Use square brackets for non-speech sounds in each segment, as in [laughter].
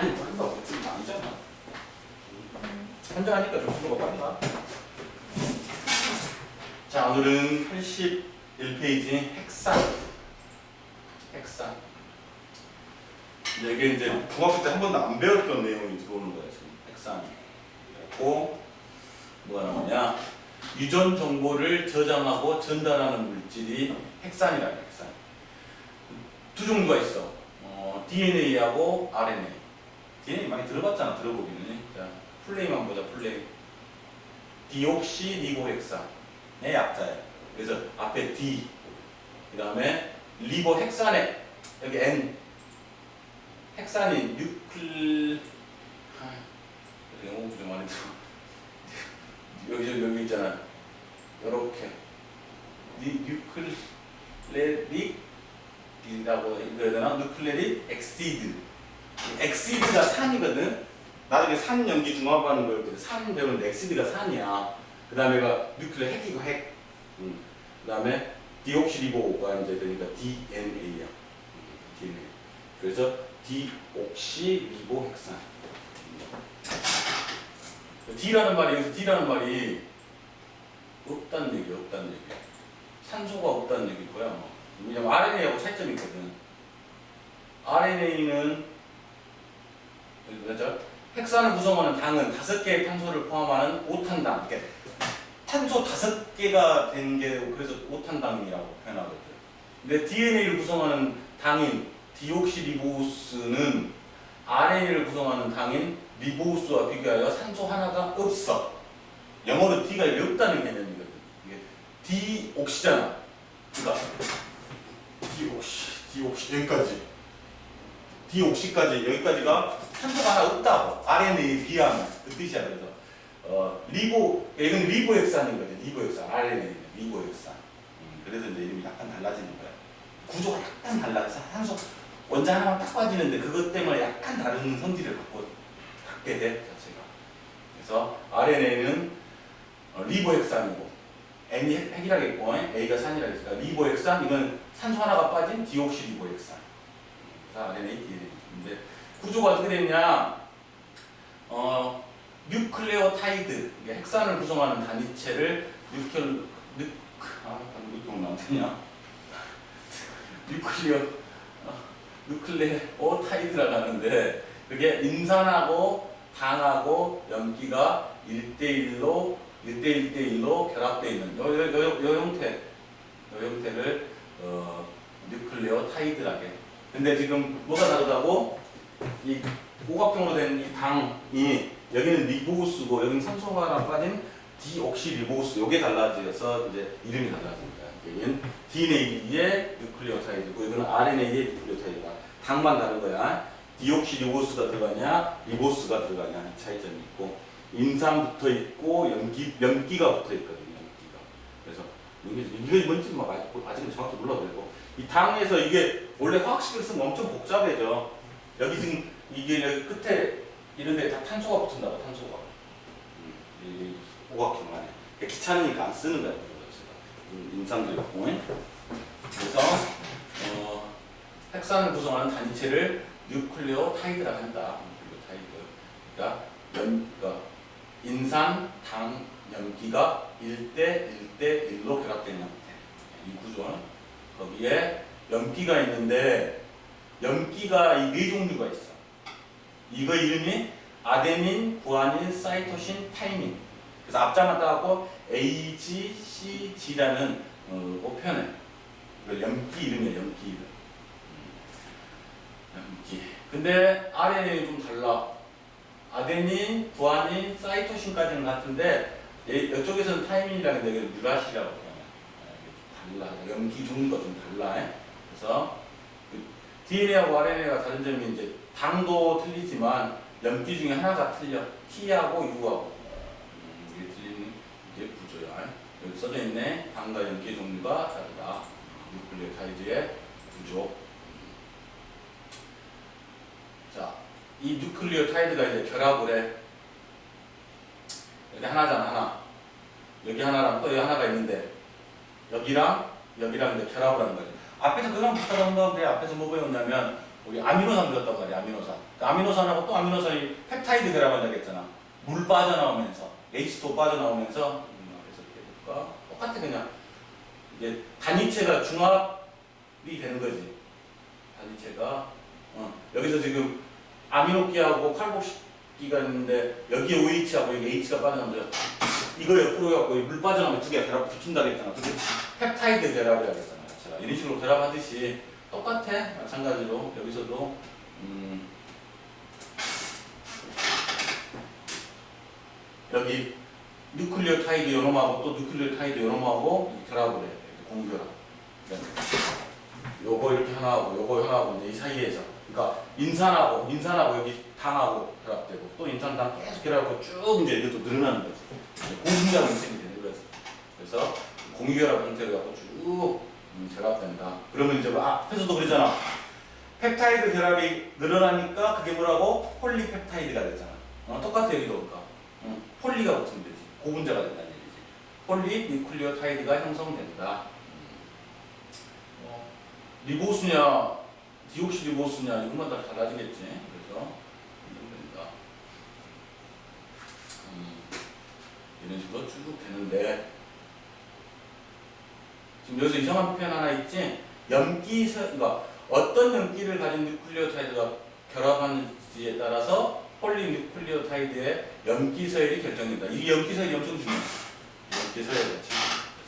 많이 빠른다. 좀 아니잖아. 혼자 하니까 좀 속도가 빨라. 자, 오늘은 81페이지 핵산. 핵산. 이게 이제 중학교 때 한 번도 안 배웠던 내용이 들어오는 거야, 지금. 핵산. 그래갖고, 뭐가 나오냐. 유전 정보를 저장하고 전달하는 물질이 핵산이라 해, 핵산. 두 종류가 있어. 어, DNA하고 RNA. DNA 많이 들어봤잖아, 들어보기는. 자, 플레이만 보자, 플레이. 디옥시 리보핵산의 약자예요. 그래서 앞에 D, 그 다음에 리보핵산에 여기 N, 핵산이 뉴클, 아, 영어 공부 좀 많이 들어. 여기 여기 있잖아. 요렇게 니 뉴클레릭이라고 읽어야 되나? 뉴클레릭 엑시드. 엑시드가 산이거든. 나중에 산 연기 중화하는 걸때산 배우는데 엑시드가 산이야. 그 다음에가 뉴클레 핵이고 핵. 음. 그 다음에 디옥시리보가 이제 되니까 DNA야. DNA. 그래서 디옥시리보 핵산. D라는 말이 여기서 D라는 말이 없다는 얘기야, 없다는 얘기. 산소가 없다는 얘기일 거야. 뭐. 왜냐면 RNA하고 차이점이 있거든. RNA는 그죠? 핵산을 구성하는 당은 다섯 개의 탄소를 포함하는 5탄당. 그러니까 탄소 다섯 개가 된 게 그래서 5탄당이라고 표현하거든. 근데 DNA를 구성하는 당인 디옥시리보스는 RNA를 구성하는 당인 리보스와 비교하여 산소 하나가 없어. 영어로 D가 여기 없다는 개념이거든. 이게 디옥시잖아. 그러니까 디옥시, 디옥시 여기까지. 디옥시까지 여기까지가 산소가 하나 없다고. RNA에 비하면 그 뜻이야. 그래서 어, 리보 이건 리보액산인 거지. 리보액산. RNA는 리보액산. 음, 그래서 이제 이름이 약간 달라지는 거야. 구조가 약간 달라서 산소 원자 하나만 딱 빠지는데 그것 때문에 약간 다른 성질을 갖고 갖게 돼 자체가. 그래서 RNA는 어, 리보핵산이고 N이 핵- 핵이라겠고 A가 산이라겠으니까 리보핵산 이건 산소 하나가 빠진 디옥시리보핵산. 그래서 RNA, DNA인데 구조가 어떻게 되냐? 어, 뉴클레오타이드 핵산을 구성하는 단위체를 뉴클 뉴 아, 방금 이거 나왔냐? [laughs] 뉴클레오 누클레오타이드라고 하는데 그게 인산하고 당하고 염기가 1대1로 1대 1대1로 결합되어 있는 요, 요, 요, 요 형태 요 형태를 어, 뉴클레오 타이드라게 근데 지금 뭐가 다르다고 이 오각형으로 된 이 당이 여기는 리보스고 여기는 하나 빠진 디옥시리보스 요게 달라져서 이제 이름이 달라집니다. 여기는 DNA의 뉴클레오타이드고 이거는 RNA의 뉴클레오타이드가 당만 다른 거야. 디옥시리보스가 들어가냐, 리보스가 들어가냐 이 차이점이 있고 인산 붙어 있고 염기 염기가 붙어 있거든요. 염기가. 그래서 이게 뭔지 막 아직 아직은 정확히 몰라도 되고 이 당에서 이게 원래 화학식을 쓰면 엄청 복잡해져. 여기 지금 이게 여기 끝에 이런 데 다 탄소가 붙은다고 탄소가. 음, 이 오각형 안에 귀찮으니까 안 쓰는 거야. 음, 인상도 있고. 그래서 어, 핵산을 구성하는 단위체를 뉴클레오 타이드라고 한다. 뉴클레오 타이드. 그러니까 연, 그러니까 인산, 당, 염기가 1대 1대 1로 결합된 형태. 이 구조는 거기에 염기가 있는데 염기가 이 네 종류가 있어. 이거 이름이 아데닌, 구아닌, 사이토신, 타이민. 그래서 앞자만 따갖고 A, G, C, G라는 어, 거 표현해. 이거 염기 이름이야, 염기 이름. 음, 염기. 근데 RNA는 좀 달라. 아데닌, 구아닌, 사이토신까지는 같은데 이- 이쪽에서는 타이민이라는 데 이걸 유라시라고 표현해. 달라. 염기 종류가 좀 달라. 예? 그래서 그 DNA하고 RNA가 다른 점이 이제 당도 틀리지만 염기 중에 하나가 틀려. T하고 U하고. 음, 이게 틀리는 이게 구조야. 여기 써져 있네. 당과 염기 종류가 다르다. 뉴클레오타이드의 구조. 자, 이 뉴클레오타이드가 이제 결합을 해. 여기 하나잖아, 하나. 여기 하나랑 또 여기 하나가 있는데 여기랑 여기랑 이제 결합을 하는 거지. 앞에서 그냥 비슷하던 건데 앞에서 뭐 배웠냐면 우리 아미노산 배웠단 말이야, 아미노산. 아미노산하고 또 아미노산이 펩타이드 결합한다고 했잖아. 물 빠져나오면서 H2 빠져나오면서 음, 그래서 이렇게 될까? 똑같아 그냥 이제 단위체가 중합이 되는 거지. 단위체가 어, 여기서 지금 아미노기하고 칼복식기가 있는데 여기에 OH하고 여기 H가 빠져나오면서 이거 옆으로 갖고 물 빠져나오면 두 개가 결합 붙인다 그랬잖아. 그게 펩타이드 결합이라고 했잖아. 이런 식으로 결합하듯이 똑같아. 마찬가지로 여기서도 음, 여기 뉴클리오타이드 요놈하고 또 뉴클리오타이드 요놈하고 결합을 해. 공결합. 그러니까 요거 이렇게 하나 하고 요거 하나 하고 이제 이 사이에서 그러니까 인산하고 인산하고 여기 당하고 결합되고 또 인산당 계속 결합하고 쭉 이제 이것도 늘어나는 거지. 공중장 인생이 되는 거지. 그래서 공유결합 형태로 갖고 쭉 음, 결합 된다. 그러면 이제 뭐 앞에서도 그러잖아. 펩타이드 결합이 늘어나니까 그게 뭐라고? 폴리펩타이드가 되잖아. 어, 똑같아 여기도 그러니까. 응, 폴리가 붙으면 되지. 고분자가 된다는 얘기지. 폴리 뉴클리오타이드가 형성된다. 음. 어, 리보스냐, 디옥시 리보스냐 이것만 다 달라지겠지. 그래서 된다. 음, 이런 식으로 쭉 되는데 지금 여기서 이상한 표현 하나 있지? 염기서, 그러니까 어떤 염기를 가진 뉴클리오타이드가 결합하는지에 따라서 폴리 뉴클리오타이드의 염기 서열이 결정된다. 이 염기 서열이 엄청 중요해. 염기 서열 같이.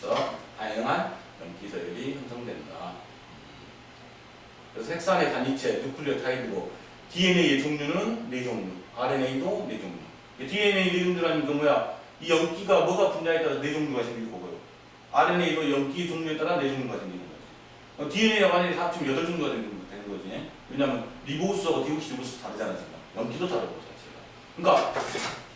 그래서 다양한 염기 서열이 형성된다. 그래서 핵산의 단위체 뉴클리오타이드고 DNA의 종류는 네 종류, RNA도 네 종류. DNA 네 종류라는 게 뭐야? 이 염기가 뭐가 분자에 따라 네 종류가 거고요. RNA도 염기 종류에 따라 네 종류가 생기는 거지. 어, DNA가 만약에 다 합치면 여덟 종류가 되는, 되는 거지. 왜냐면 리보스하고 디옥시리보스 다르잖아 지금. 염기도 다르고 자체가. 그러니까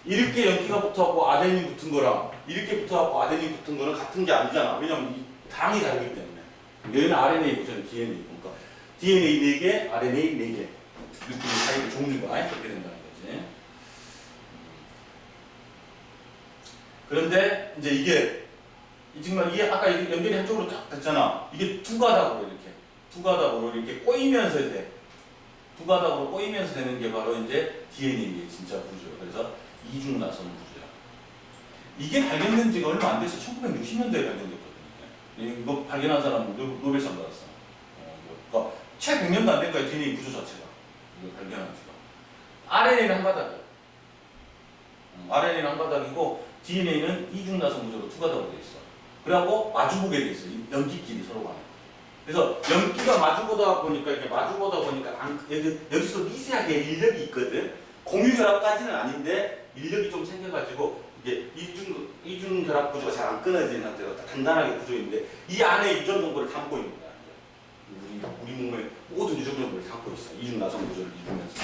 이렇게 염기가 붙어갖고 아데닌 붙은 거랑 이렇게 붙어갖고 아데닌 붙은 거는 같은 게 아니잖아. 왜냐면 이 당이 다르기 때문에. 얘는 RNA고 저는 DNA. 그러니까 DNA 4개, RNA 4개. 이렇게 사이의 종류가 이렇게 된다는 거지. 그런데 이제 이게 이 정말 이게 아까 연결이 한쪽으로 딱 됐잖아. 이게 두 가닥으로 이렇게 두 가닥으로 이렇게 꼬이면서 돼. 두 가닥으로 꼬이면서 되는 게 바로 이제 DNA의 진짜 구조예요. 그래서 이중 나선 구조야. 이게 발견된 지가 얼마 안 돼서 1960년도에 발견됐거든요. 이거 발견한 사람은 노- 노벨상 받았어. 어, 그러니까 채 100년도 안 된 거야 DNA 구조 자체가. 이거 발견한 지가. RNA는 한 바닥이야. 음, RNA는 한 바닥이고 DNA는 이중 나선 구조로 두 가닥으로 돼 있어. 그래갖고 마주보게 돼 있어. 이 연기끼리 서로 간에. 그래서 연기가 마주보다 보니까 이렇게 마주보다 보니까 여기서 미세하게 인력이 있거든. 공유 결합까지는 아닌데 인력이 좀 생겨가지고 이게 이중 이중 결합 구조가 잘 안 끊어지는 상태로 단단하게 구조인데 이 안에 유전 정보를 담고 있는 거야. 우리 우리 몸의 모든 유전 정보를 담고 있어. 이중 나선 구조를 이루면서.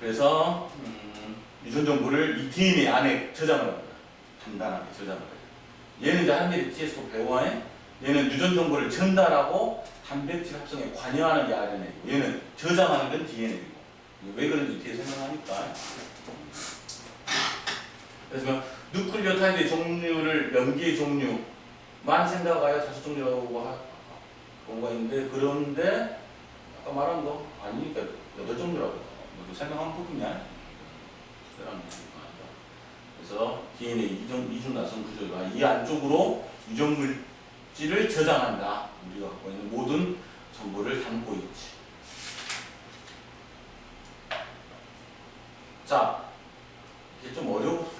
그래서 음, 유전 정보를 이 DNA 안에 저장을 합니다. 단단하게 저장을. 얘는 이제 한일이 TS도 배워해. 얘는 유전 정보를 전달하고 단백질 합성에 관여하는 게 RNA이고 얘는 저장하는 건 DNA이고. 왜 그런지 뒤에 설명하니까. 그래서 누클리오타이드의 종류를 염기의 종류만 생각하여 다섯 종류라고 하- 본거 있는데 그런데 아까 말한 거 아니니까 여덟 종류라고. 설명한 부분이야. 그런 거 그래서 DNA 이중, 이중 나선 구조가 이 안쪽으로 유전 물질을 저장한다. 우리가 갖고 있는 모든 정보를 담고 있지. 자, 이게 좀 어려워.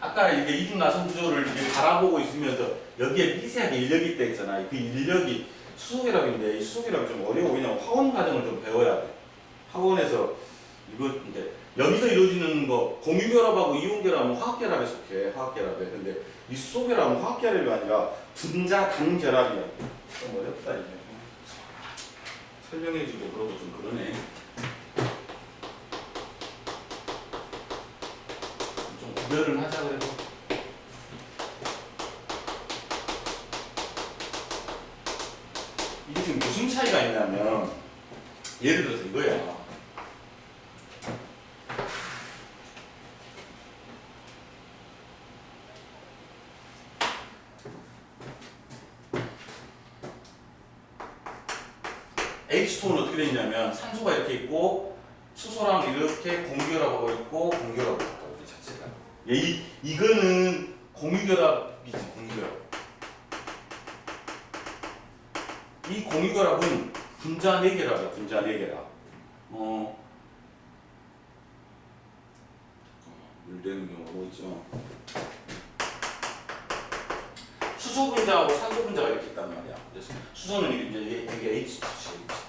아까 이게 이중 나선 구조를 이렇게 바라보고 있으면서 여기에 미세하게 인력이 있다 했잖아. 그 인력이 수소결합인데 이 수소결합이 좀 어려워. 왜냐면 화원 과정을 좀 배워야 돼. 학원에서 이거 이제 여기서 이루어지는 거 공유결합하고 이온결합은 화학결합에 속해 화학결합에. 근데 이 수소결합은 화학결합이 아니라 분자 단결합이야 좀 어렵다 이게. 설명해주고 그러고 좀 그러네. 좀 구별을 하자 그래도. 이게 지금 무슨 차이가 있냐면 예를 들어서 이거야 H2는 어떻게 돼 있냐면 산소가 이렇게 있고 수소랑 이렇게 공결합하고 있고 공결하고 있고 이 자체가. 예, 이 이거는 공유결합이지 공유결합. 이 공유결합은 분자 4개랍이야 분자 4개랍 어. 물되는 경우가 뭐 있죠? 수소 분자하고 산소 분자가 이렇게 있단 말이야. 그래서 수소는 이제 이게 H2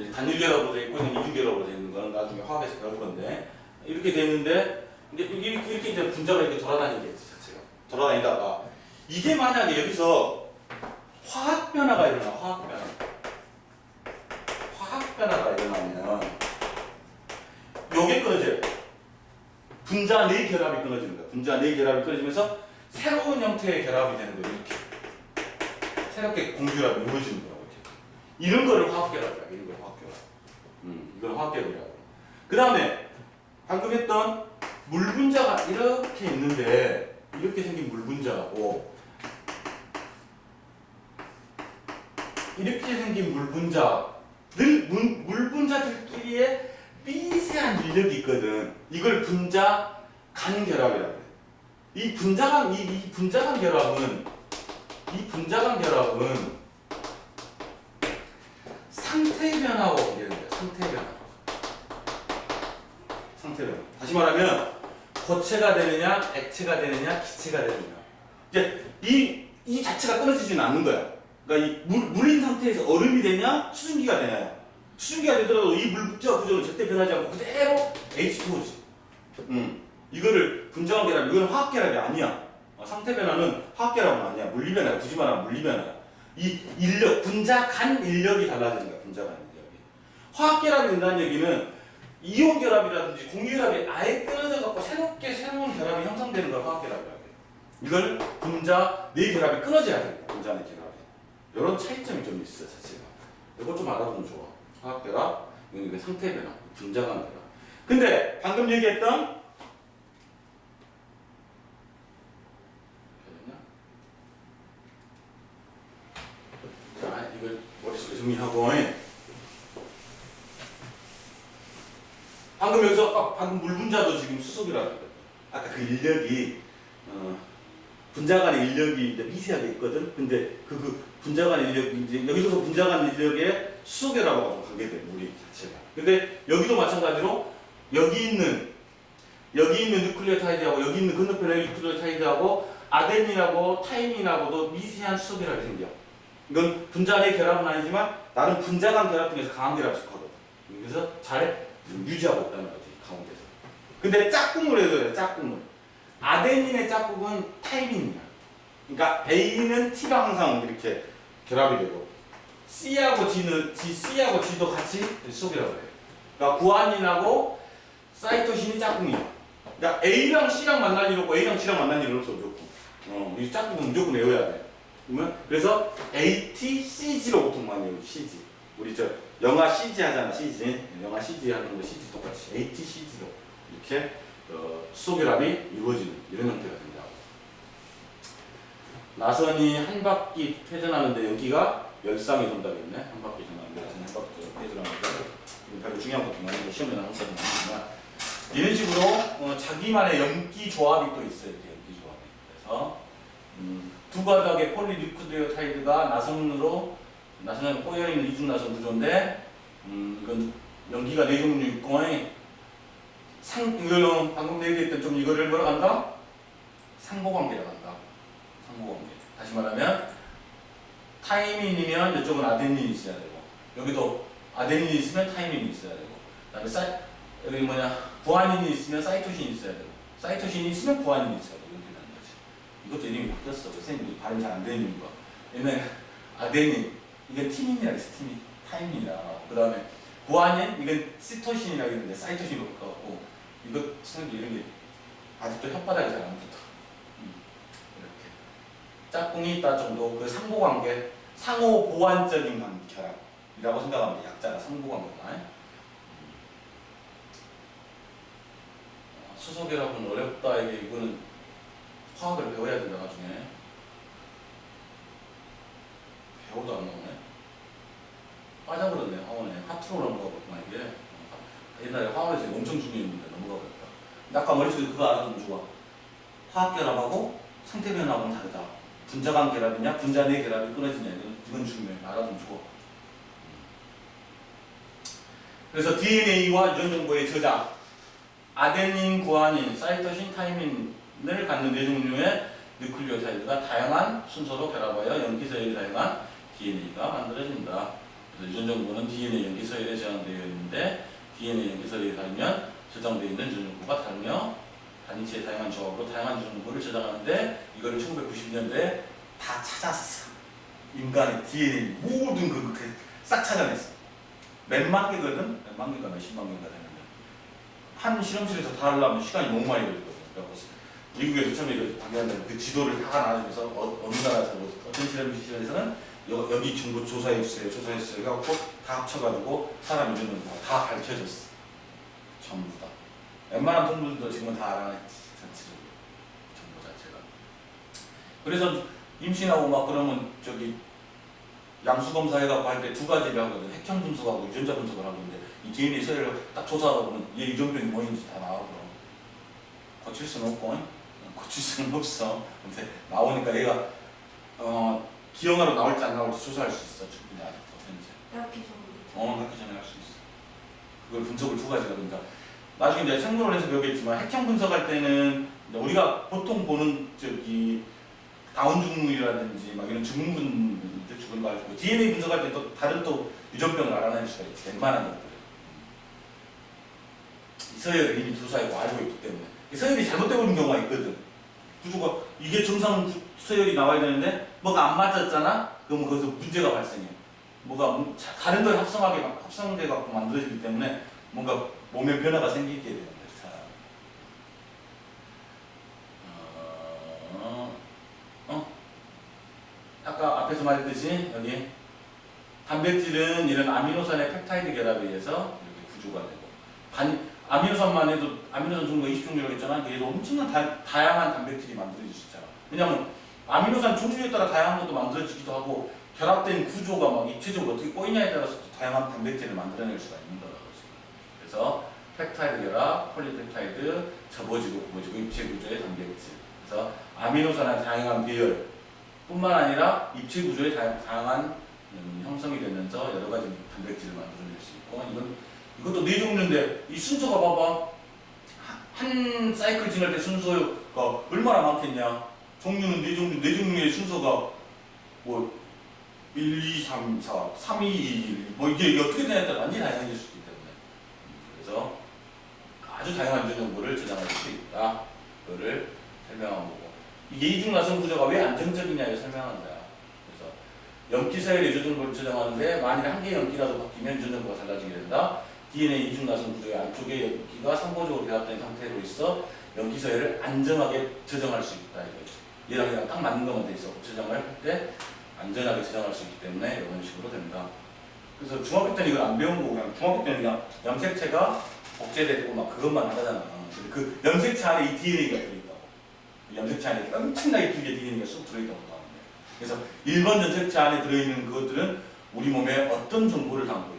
이제 단일결합으로 돼 있고 이중결합으로 돼 있는 건 나중에 화학에서 배울 건데 이렇게 돼 있는데 이제 이렇게, 이렇게 이제 분자가 이렇게 돌아다니게 돼 자체가. 돌아다니다가. 이게 만약에 여기서 화학 변화가 일어나 화학 변화. 화학 변화가 일어나면 요게 끊어져요. 분자 네 결합이 끊어지는 거야. 분자 네 결합이 끊어지면서 새로운 형태의 결합이 되는 거예요 이렇게. 새롭게 공결합이 이루어지는 거라고 이런 거를 화학결합이야 이런 걸 화학결합 음, 이걸 화학결합이라고 그 다음에 방금 했던 물 분자가 이렇게 있는데 이렇게 생긴 물 분자하고 이렇게 생긴 물 분자들 물, 물 분자들끼리의 미세한 인력이 있거든. 이걸 분자 간 결합이라고 해. 이 분자간 이, 이 분자간 결합은 이 분자간 결합은 상태 변화하고 관계되는 거야. 상태 변화. 상태 변화. 다시 말하면 고체가 되느냐, 액체가 되느냐, 기체가 되느냐. 이제 이, 이 자체가 끊어지지는 않는 거야. 그러니까 이 물, 물인 상태에서 얼음이 되냐, 수증기가 되냐야. 수증기가 되더라도 이 물자 구조는 절대 변하지 않고 그대로 H2O지. 음. 이거를 분자간 결합, 이거는 화학 결합이 아니야. 어, 상태 변화는 화학 결합은 아니야. 물리 변화야. 굳이 말하면 물리 변화야. 이 인력, 분자 간 인력이 달라지는 거야. 분자 간 인력이. 화학 결합이 된다는 얘기는 이온 결합이라든지 공유결합이 아예 끊어져 갖고 새롭게 새로운 결합이 형성되는 걸 화학 결합이라고 해요. 이걸 분자 네 결합이 끊어져야 돼. 분자 네 결합이. 이런 차이점이 좀 있어 자체가. 이거 좀 알아보면 좋아. 화학 결합, 이건 상태 변화, 분자 간 결합. 근데 방금 얘기했던 자, 이걸 머릿속에 정리하고 방금 여기서 아, 방금 물 분자도 지금 수속이라고 했거든. 아까 그 인력이 어, 분자 간의 인력이 이제 미세하게 있거든. 근데 그, 그 분자 간의 인력이 이제 여기서 분자 간 인력의 수속이라고 관계돼 물이 자체가. 근데 여기도 마찬가지로 여기 있는 여기 있는 누클레오타이드하고 여기 있는 건너편의 누클레오타이드하고 아데닌하고 타이민하고도 미세한 수속이라고 생겨. 이건 분자 내 결합은 아니지만 나는 분자 간 결합 중에서 강한 결합을 속하거든. 그래서 잘 유지하고 있다는 거지 가운데서. 근데 짝꿍을 해도 돼 짝꿍을. 아데닌의 짝꿍은 타이민이야. 그러니까 A는 T가 항상 이렇게 결합이 되고 C하고 G는 G, C하고 G도 같이 수속이라고 해. 그러니까 구아닌하고 사이토신이 짝꿍이야. 그러니까 A랑 C랑 만날 일 없고 A랑 G랑 만날 일은 없어 무조건. 어, 이 짝꿍은 무조건 외워야 돼. 그러면 그래서 ATCG로 보통 많이 외우지 CG. 우리 저 영화 CG 하잖아 CG. 영화 CG 하는 거 CG 똑같이 ATCG로 이렇게 어, 수소결합이 이루어지는 이런 형태가 된다고. 나선이 한 바퀴 회전하는데 여기가 열상이 돈다겠네. 한 바퀴 전하는데 나선이 한 바퀴 회전하는데 이건 별로 중요한 것도 아니고 시험에 나온 것도 아니지만 이런 식으로 어, 자기만의 염기 조합이 또 있어요. 이렇게 염기 조합이. 그래서 음, 두 가닥의 폴리리퀴드타이드가 나선으로 나선에 꼬여 있는 이중 나선 구조인데 음, 이건 연기가 네 종류 있고 상 이거는 방금 얘기했던 좀 이거를 뭐라 한다? 상호관계라고 한다. 상호관계. 다시 말하면 타이민이면 이쪽은 아데닌이 있어야 되고 여기도 아데닌이 있으면 타이민이 있어야 되고 그다음에 사 여기 뭐냐 구아닌이 있으면 사이토신이 있어야 되고 사이토신이 있으면 구아닌이 있어야 되고 이것도 이름이 바뀌었어. 선생님이 발음 잘 안 되는 이유가. 얘는 아데닌, 이건 티민이라 했어, 티민. 타이민이라. 그 다음에 구아닌, 이건 시토신이라고 했는데 사이토신으로 바꿔갖고 이거 선생님 이름이 아직도 혓바닥이 잘 안 붙어. 음, 이렇게. 짝꿍이 있다 정도 그 상호관계, 상호 보완적인 결합이라고 생각하면 돼. 약자가 상호관계다. 음. 아, 수소결합은 어렵다. 이게 이거는 화학을 배워야 된다 나중에. 배워도 안 나오네? 빠져버렸네 화원에. 하트로 넘어가버렸구나 이게. 어, 옛날에 화원에서 엄청 중요했는데 넘어가버렸다. 근데 아까 머릿속에 그거 알아두면 좋아. 화학 결합하고 상태 변화하고는 다르다. 분자 간 결합이냐 분자 내 결합이 끊어지냐 이건, 이건 중요해. 알아두면 좋아. 그래서 DNA와 유전 정보의 저장. 아데닌, 구아닌, 사이토신, 타이민 을 갖는 네 종류의 뉴클리오타이드가 다양한 순서로 결합하여 염기서열이 다양한 DNA가 만들어진다. 그래서 유전 정보는 DNA 염기서열에 저장되어 있는데 DNA 염기서열이 다르면 저장되어 있는 유전 정보가 다르며 단위체의 다양한 조합으로 다양한 유전 정보를 저장하는데 이거를 1990년대에 다 찾았어. 인간의 DNA 모든 그싹 찾아냈어. 몇만 개거든? 몇만 개가 몇십만 개가 되는데 한 실험실에서 다 하려면 시간이 너무 많이 걸리거든. 그래서 미국에서 처음에 이거 발견한다는 그 지도를 다 나눠주면서 어, 어느 나라에서 뭐 어떤 실험실에서는 여, 여기 정보 조사했어요, 조사했어요. 해갖고 다 합쳐가지고 사람 이름을 다, 다 밝혀졌어. 전부 다. 웬만한 동물들도 지금은 다 알아냈지, 전체적으로. 정보 자체가. 그래서 임신하고 막 그러면 저기 양수 검사 해갖고 할 때 두 가지를 하거든. 핵형 분석하고 유전자 분석을 하는데 이 DNA 세를 딱 조사하다 보면 얘 유전병이 뭐인지 다 나오더라고. 고칠 수는 없고, 응? 고칠 수는 없어. 근데 나오니까 얘가 어, 기형아로 나올지 안 나올지 조사할 수 있어. 충분히 아직도 현재. 이렇게 좀 어, 낳기 전에 할 수 있어. 그걸 분석을 두 가지가 그러니까 나중에 이제 생물원에서 배우겠지만 핵형 분석할 때는 우리가 보통 보는 저기 다운 증후이라든지 막 이런 증후군들 죽은 거 알고 DNA 분석할 때 또 다른 또 유전병을 알아낼 수가 있지 웬만한 것들. 이 서열을 이미 조사하고 알고 있기 때문에 이 서열이 잘못되고 있는 경우가 있거든. 구조가 이게 정상 구- 서열이 나와야 되는데 뭐가 안 맞았잖아. 그러면 거기서 문제가 발생해. 뭐가 다른 걸 합성하게 막 합성돼 갖고 만들어지기 때문에 뭔가 몸에 변화가 생기게 거지 사람. 어, 어? 아까 앞에서 말했듯이 여기 단백질은 이런 아미노산의 펩타이드 결합에 의해서 이렇게 구조가 되고 반, 아미노산만 해도 아미노산 종류가 20종류라고 했잖아. 얘도 엄청난 다, 다양한 단백질이 만들어질 수 있잖아. 왜냐면 아미노산 종류에 따라 다양한 것도 만들어지기도 하고 결합된 구조가 막 입체적으로 어떻게 꼬이냐에 따라서 또 다양한 단백질을 만들어낼 수가 있는 거라고 지금. 그래서 펩타이드 결합, 폴리펩타이드, 접어지고 굽어지고 입체 구조의 단백질. 그래서 아미노산의 다양한 배열 뿐만 아니라 입체 구조의 다- 다양한 음, 형성이 되면서 여러 가지 단백질을 만들어낼 수 있고 이건 이것도 네 종류인데 이 순서가 봐봐. 한- 한 사이클 지날 때 순서가 얼마나 많겠냐. 종류는 네 종류 네 종류의 순서가 뭐 1, 2, 3, 4, 3, 2, 1, 뭐 이게, 어떻게 되냐에 따라 완전히 다양해질 수 있기 때문에. 그래서 아주 다양한 정보를 저장할 수 있다. 그거를 설명한 거고. 이게 이중 나선 구조가 왜 안정적이냐를 설명한 거야. 그래서 염기 사이의 유전 정보를 저장하는데 만일 한 개의 염기라도 바뀌면 유전 정보가 달라지게 된다 DNA 이중 나선 구조의 안쪽에 염기가 상호적으로 결합된 상태로 있어 염기 서열을 안정하게 저장할 수 있다 이거지 얘랑 얘랑 딱 맞는 것만 돼 있어 저장을 할 때 안전하게 저장할 수 있기 때문에 이런 식으로 된다. 그래서 중학교 때는 이걸 안 배운 거고 그냥 중학교 때는 그냥 염색체가 복제되고 막 그것만 하잖아. 그 염색체 안에 이 DNA가 들어있다고. 이 염색체 안에 엄청나게 길게 DNA가 쑥 들어있다고 나오는데. 그래서 1번 염색체 안에 들어있는 그것들은 우리 몸에 어떤 정보를 담고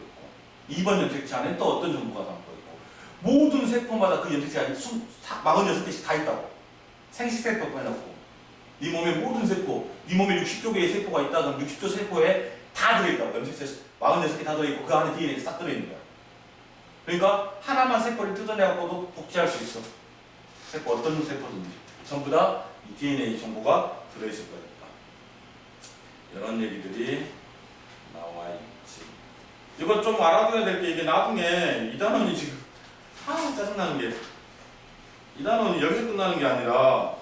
2번 염색체 안에 또 어떤 정보가 담고 있고 모든 세포마다 그 염색체 안에 46개씩 다 있다고. 생식세포 빼놓고. 네 몸의 모든 세포, 네 몸에 60조 개의 세포가 있다. 그럼 60조 세포에 다 들어있다고. 염색체 46개 다 들어있고 그 안에 DNA가 싹 들어있는 거야. 그러니까 하나만 세포를 뜯어내갖고도 복제할 수 있어. 세포 어떤 세포든지. 전부 다이 DNA 정보가 들어있을 거니까 이런 얘기들이 나와 있지 이거 좀 알아둬야 될 게 이게 나중에 이 단원이 지금 아 짜증나는 게 이 단원이 여기서 끝나는 게 아니라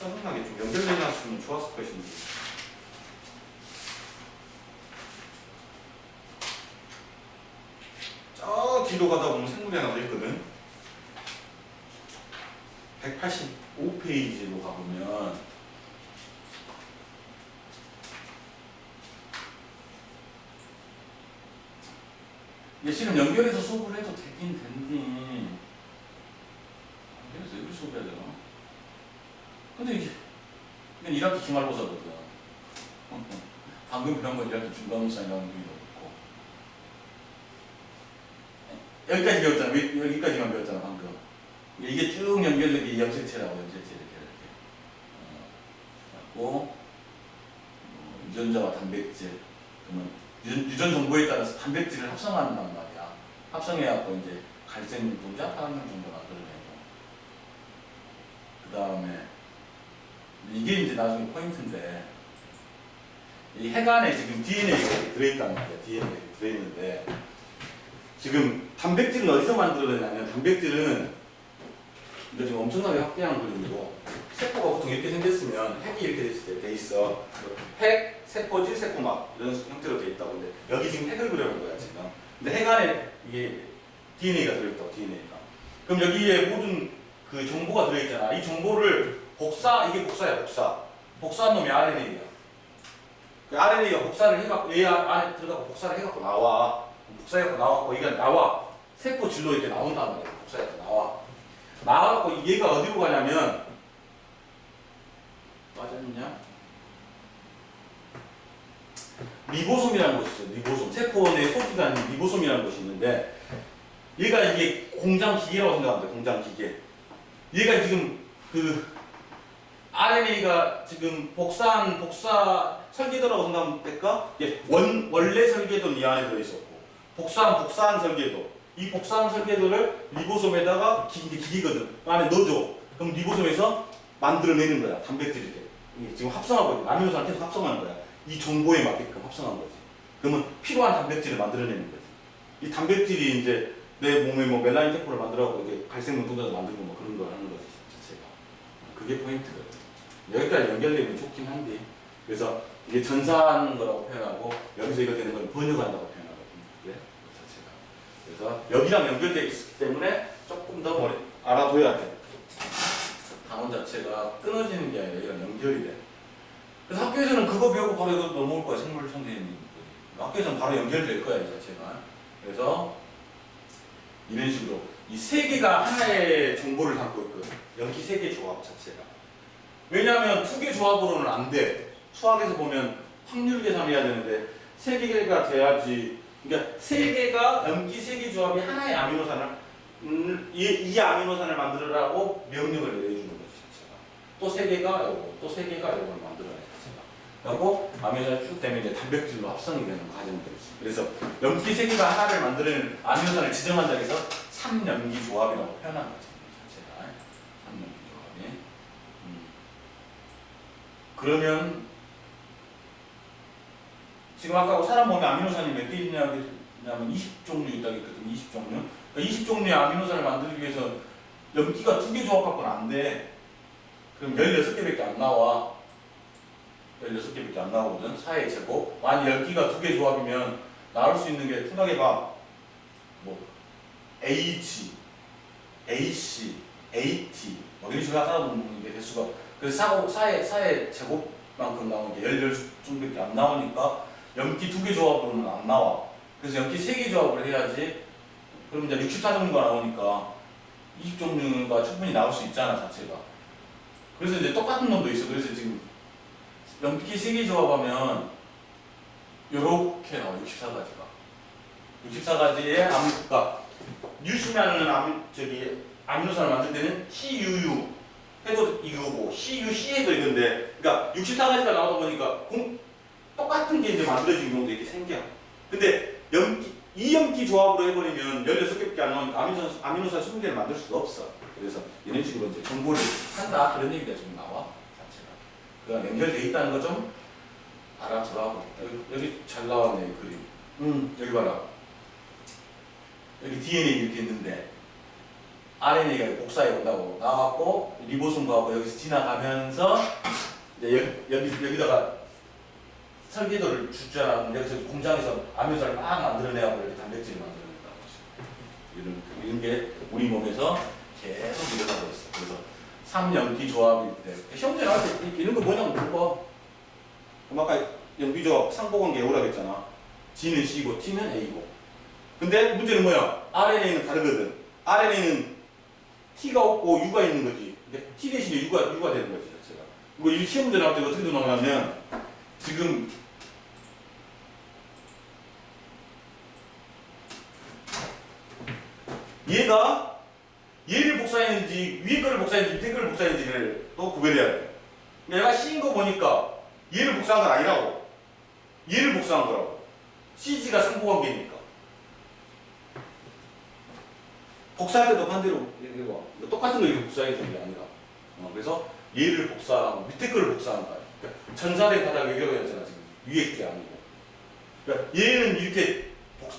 짜증나게 좀 연결돼 놨으면 좋았을 것인데. 저 뒤로 가다 보면 생물이 하나 더 있거든. 185페이지로 가보면 이게 지금 연결해서 수업을 해도 되긴 된디. 연결해서 여기 수업해야 되나? 근데 이게 이건 1학기 기말고사거든. [laughs] 방금 그런 건 이렇게 중간무쌍 이런 의미도 없고 여기까지 배웠잖아 왜- 여기까지만 배웠잖아 방금 이게 쭉 연결되게 염색체라고 염색체 이렇게 이렇게 어, 갖고 어, 유전자와 단백질 그러면 유, 유전 정보에 따라서 단백질을 합성한단 말이야. 합성해갖고 이제 갈색 눈동자 파란 눈동자 만들어내고. 그 다음에 이게 이제 나중에 포인트인데 이 핵안에 지금 DNA가 들어있단 말이야. DNA가 들어있는데 지금 단백질은 어디서 만들어내냐면 단백질은 이거 지금 엄청나게 확대한 그림이고 세포가 보통 이렇게 생겼 으면 핵이 이렇게 돼 있어. 핵, 세포질, 세포막 이런 형태로 돼 있다고 근데 여기 지금 핵을 그려놓은 거야 지금. 근데 핵 안에 이게 DNA가 들어있다고 DNA가. 그럼 여기에 모든 그 정보가 들어있잖아. 이 정보를 복사 이게 복사야 복사. 복사한 놈이 RNA야. 그 RNA가 복사를 해갖고 얘 안에 들어가고 복사를 해갖고 나와. 복사해갖고 나왔고 이게 나와. 세포 질로 이렇게 나온단 말이야. 복사해서 나와. 나와갖고 얘가 어디로 가냐면 빠졌냐? 리보솜이라는 곳이 있어요. 리보솜. 세포 내 아닌 리보솜이라는 곳이 있는데 얘가 이게 공장 기계라고 돼. 공장 기계. 얘가 지금 그 RNA가 지금 복사한 복사 설계도라고 생각하면 될까? 예, 원 원래 설계도는 이 안에 들어 있었고 복사한 복사한 설계도 이 복사한 설계도를 리보솜에다가 기, 기기거든 그 안에 넣어줘 그럼 리보솜에서 만들어내는 거야 단백질이 돼 이게 지금 합성하고 있는 아미노산 계속 합성하는 거야. 이 정보에 맞게끔 합성한 거지. 그러면 필요한 단백질을 만들어내는 거지. 이 단백질이 이제 내 몸에 뭐 멜라닌 테포를 만들어갖고 이게 갈색 눈동자도 만들고 뭐 그런 걸 하는 거지 자체가. 그게 포인트거든. 여기까지 연결되면 좋긴 한데. 그래서 이게 전사하는 거라고 표현하고 여기서 이거 되는 걸 번역한다고 표현하거든요. 그게 그 자체가. 그래서 여기랑 연결되어 있기 때문에 조금 더 알아둬야 돼 단원 자체가 끊어지는 게 아니라 이랑 연결이 돼 그래서 학교에서는 그거 배우고 바로 이거 넘어올 거야 생물 선생님들이 학교에서는 바로 연결될 거야 이 자체가 그래서 이런 식으로 이 세 개가 하나의 정보를 담고 있거든 연기 세 개 조합 자체가 왜냐하면 두 개 조합으로는 안 돼. 수학에서 보면 확률 계산해야 되는데 세 개가 돼야지. 그러니까 세 개가 염기 세 개 조합이 하나의 아미노산을 음, 이, 이 아미노산을 만들으라고 명령을 자체가. 또 세 개가 요거, 또 세 개가 요걸 만들어야 돼 자체가. 그리고 아미노산이 쭉 되면 이제 단백질로 합성이 되는 과정들이지. 그래서 염기 세 개가 하나를 만드는 아미노산을 지정한다 해서 삼염기 조합이라고 표현한 거지 자체가. 삼염기 조합이. 음. 그러면 지금 아까 사람 몸에 아미노산이 몇 개 있냐면 20종류 있다고 했거든 20종류 그러니까 20종류의 아미노산을 만들기 위해서 염기가 두 개 조합 갖고는 안 돼. 그럼 16개밖에 안 나와 16개밖에 안 나오거든 4의 제곱 만약 열기가 두 개 조합이면 나올 수 있는 게 생각해 봐 뭐 H, AC, AT 뭐 이런 식으로 하다 보면 이게 개수가 그래서 사고 사의 사의 제곱만큼 나오는 게 열열 정도밖에 안 나오니까 염기 두 개 조합으로는 안 나와. 그래서 염기 세 개 조합을 해야지. 그럼 이제 64종류가 나오니까 20종류가 충분히 나올 수 있잖아 자체가. 그래서 이제 똑같은 놈도 있어. 그래서 지금 염기 세개 조합하면 요렇게 나와 64가지가. 64가지의 아미 그러니까 뉴시면은 아미 저기 아미노산을 만들 때는 CUU 해도 이거고 CUC 해도 이건데 그러니까 64가지가 나오다 보니까 공, 똑같은 게 이제 만들어진 경우도 이렇게 생겨. 근데 염기 이 염기 조합으로 해버리면 16개밖에 안 나오니까 아미노산, 아미노산 20개를 만들 수가 없어. 그래서 이런 식으로 이제 정보를 한다 그런 얘기가 좀 나와 자체가. 그냥 연결돼 있다는 거 좀 알아두라고. 여기, 여기 잘 나왔네 이 그림. 음 여기 봐라. 여기 DNA 이렇게 있는데 RNA가 복사해 온다고 나왔고 리보솜하고 여기서 지나가면서 이제 여, 여기 여기다가 설계도를 주잖아. 여기서 공장에서 아미노산을 막 만들어내고 이렇게 단백질을 만들어낸다고 이런 이런 게 우리 몸에서 계속 일어나고 있어. 그래서 삼연기 조합일 때 시험제 나올 때 이- 이런 거 뭐냐고 물어봐. 그럼 아까 연기 조합 상보관계 오라고 했잖아. G는 C고 T는 A고. 근데 문제는 뭐야? RNA는 다르거든. RNA는 T가 없고 U가 있는 거지. 근데 T 대신에 U가 U가 되는 거지 자체가. 이거 이 시험 문제 나올 때 어떻게 나오냐면 지금 얘가 얘를 복사했는지 위에 거를 복사했는지 밑에 거를 복사했는지를 또 구별해야 돼. 얘가 C인 거 보니까 얘를 복사한 건 아니라고. 얘를 복사한 거라고. CG가 상호관계니까. 복사할 때도 반대로 이게 봐. 이거 똑같은 거 이렇게 복사해 주는 게 아니라. 어, 그래서 얘를 복사하고 밑에 거를 복사한 거야. 그러니까 전사된 바닥 여기였잖아 지금 위에 게 아니고. 그러니까 얘는 이렇게 복,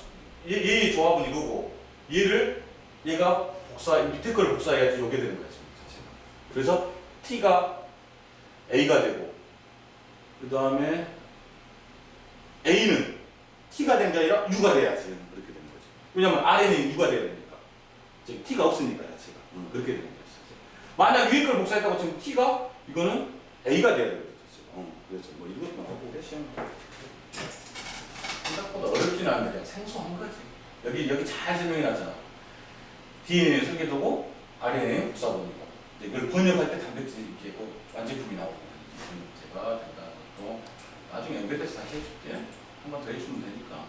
얘, 얘의 조합은 이거고 얘를 얘가 복사 밑에 거를 복사해야지 요게 되는 거야 지금 자체가. 그래서 t가 a가 되고 그 다음에 a는 t가 된 게 아니라 u가 돼야지 그렇게 되는 거지. 왜냐면 are는 u가 돼야 되니까. 지금 t가 없으니까 자체가 음, 그렇게 되는 거지. 만약 위에 걸 복사했다고 지금 t가 이거는 a가 돼야 되거든. 어, 그래서 뭐 이것만 하고 해 시험. 생각보다 어렵지는 않은데 그냥 생소한 거지. 여기 여기 잘 설명해 놨잖아. DNA는 설계도고 RNA는 복사본이고 이걸 번역할 때 단백질이 이렇게 완제품이 나오고 제가 된다 또 나중에 연결돼서 다시 해줄게 한 번 더 해주면 되니까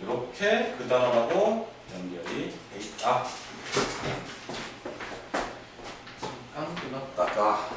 이렇게 그 단어하고 연결이 돼 있다. 잠깐 끊었다가